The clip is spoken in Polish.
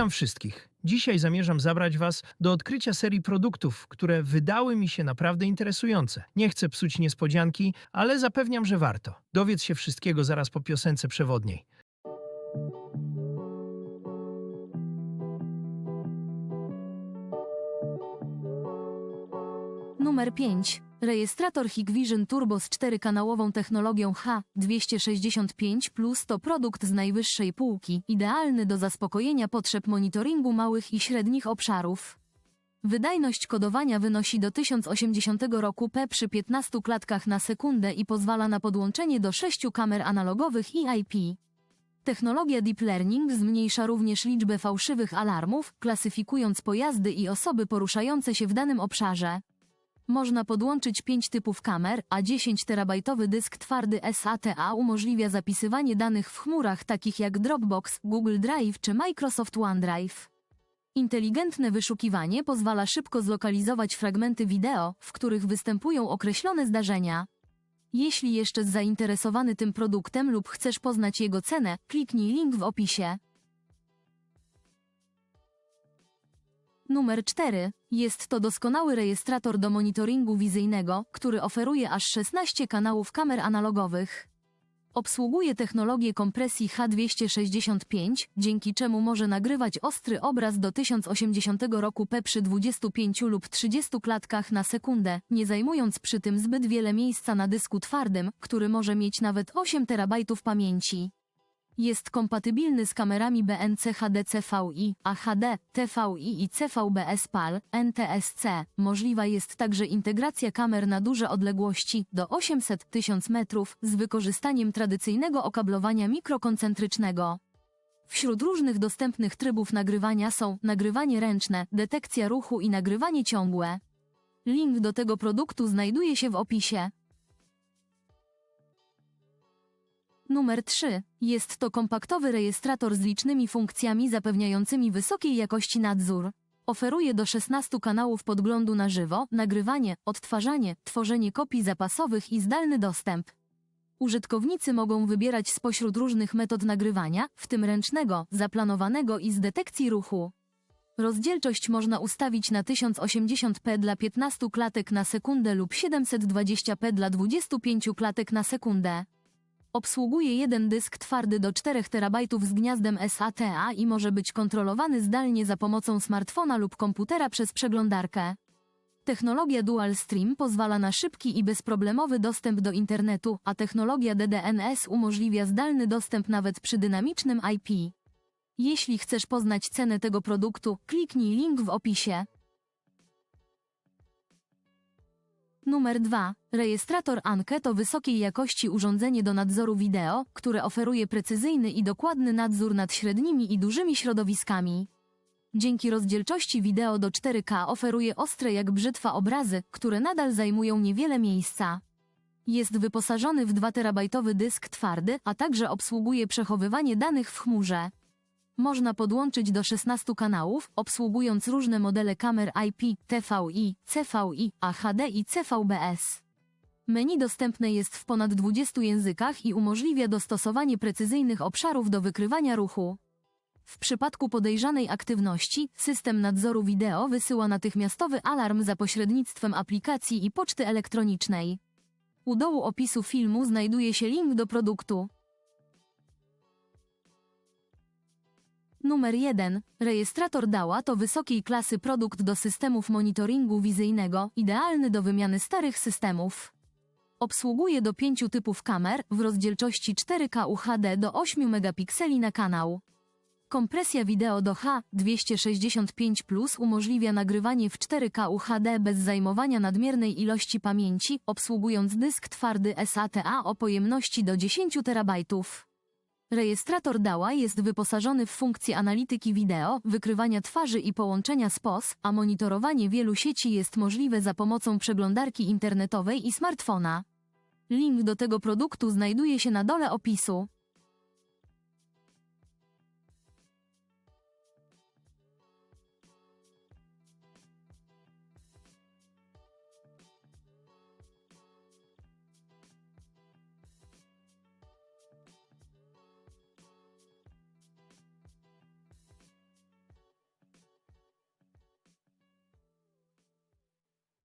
Witam wszystkich. Dzisiaj zamierzam zabrać Was do odkrycia serii produktów, które wydały mi się naprawdę interesujące. Nie chcę psuć niespodzianki, ale zapewniam, że warto. Dowiedz się wszystkiego zaraz po piosence przewodniej. Numer 5. Rejestrator Hikvision Turbo z czterykanałową technologią H265 Plus to produkt z najwyższej półki, idealny do zaspokojenia potrzeb monitoringu małych i średnich obszarów. Wydajność kodowania wynosi do 1080 roku P przy 15 klatkach na sekundę i pozwala na podłączenie do 6 kamer analogowych i IP. Technologia Deep Learning zmniejsza również liczbę fałszywych alarmów, klasyfikując pojazdy i osoby poruszające się w danym obszarze. Można podłączyć 5 typów kamer, a 10 terabajtowy dysk twardy SATA umożliwia zapisywanie danych w chmurach takich jak Dropbox, Google Drive czy Microsoft OneDrive. Inteligentne wyszukiwanie pozwala szybko zlokalizować fragmenty wideo, w których występują określone zdarzenia. Jeśli jeszcze zainteresowany tym produktem lub chcesz poznać jego cenę, kliknij link w opisie. Numer 4. Jest to doskonały rejestrator do monitoringu wizyjnego, który oferuje aż 16 kanałów kamer analogowych. Obsługuje technologię kompresji H265, dzięki czemu może nagrywać ostry obraz do 1080 roku P przy 25 lub 30 klatkach na sekundę, nie zajmując przy tym zbyt wiele miejsca na dysku twardym, który może mieć nawet 8 terabajtów pamięci. Jest kompatybilny z kamerami BNC HDCVI, AHD, TVI i CVBS PAL, NTSC. Możliwa jest także integracja kamer na duże odległości do 800-1000 metrów z wykorzystaniem tradycyjnego okablowania mikrokoncentrycznego. Wśród różnych dostępnych trybów nagrywania są nagrywanie ręczne, detekcja ruchu i nagrywanie ciągłe. Link do tego produktu znajduje się w opisie. Numer 3. Jest to kompaktowy rejestrator z licznymi funkcjami zapewniającymi wysokiej jakości nadzór. Oferuje do 16 kanałów podglądu na żywo, nagrywanie, odtwarzanie, tworzenie kopii zapasowych i zdalny dostęp. Użytkownicy mogą wybierać spośród różnych metod nagrywania, w tym ręcznego, zaplanowanego i z detekcji ruchu. Rozdzielczość można ustawić na 1080p dla 15 klatek na sekundę lub 720p dla 25 klatek na sekundę. Obsługuje jeden dysk twardy do 4 TB z gniazdem SATA i może być kontrolowany zdalnie za pomocą smartfona lub komputera przez przeglądarkę. Technologia Dual Stream pozwala na szybki i bezproblemowy dostęp do internetu, a technologia DDNS umożliwia zdalny dostęp nawet przy dynamicznym IP. Jeśli chcesz poznać cenę tego produktu, kliknij link w opisie. Numer 2. Rejestrator Anke to wysokiej jakości urządzenie do nadzoru wideo, które oferuje precyzyjny i dokładny nadzór nad średnimi i dużymi środowiskami. Dzięki rozdzielczości wideo do 4K oferuje ostre jak brzytwa obrazy, które nadal zajmują niewiele miejsca. Jest wyposażony w 2 terabajtowy dysk twardy, a także obsługuje przechowywanie danych w chmurze. Można podłączyć do 16 kanałów, obsługując różne modele kamer IP, TVI, CVI, AHD i CVBS. Menu dostępne jest w ponad 20 językach i umożliwia dostosowanie precyzyjnych obszarów do wykrywania ruchu. W przypadku podejrzanej aktywności, system nadzoru wideo wysyła natychmiastowy alarm za pośrednictwem aplikacji i poczty elektronicznej. U dołu opisu filmu znajduje się link do produktu. Numer 1. Rejestrator DAWA to wysokiej klasy produkt do systemów monitoringu wizyjnego, idealny do wymiany starych systemów. Obsługuje do 5 typów kamer w rozdzielczości 4K UHD do 8 megapikseli na kanał. Kompresja wideo do H265 Plus umożliwia nagrywanie w 4K UHD bez zajmowania nadmiernej ilości pamięci, obsługując dysk twardy SATA o pojemności do 10 terabajtów. Rejestrator DAWA jest wyposażony w funkcję analityki wideo, wykrywania twarzy i połączenia z POS, a monitorowanie wielu sieci jest możliwe za pomocą przeglądarki internetowej i smartfona. Link do tego produktu znajduje się na dole opisu.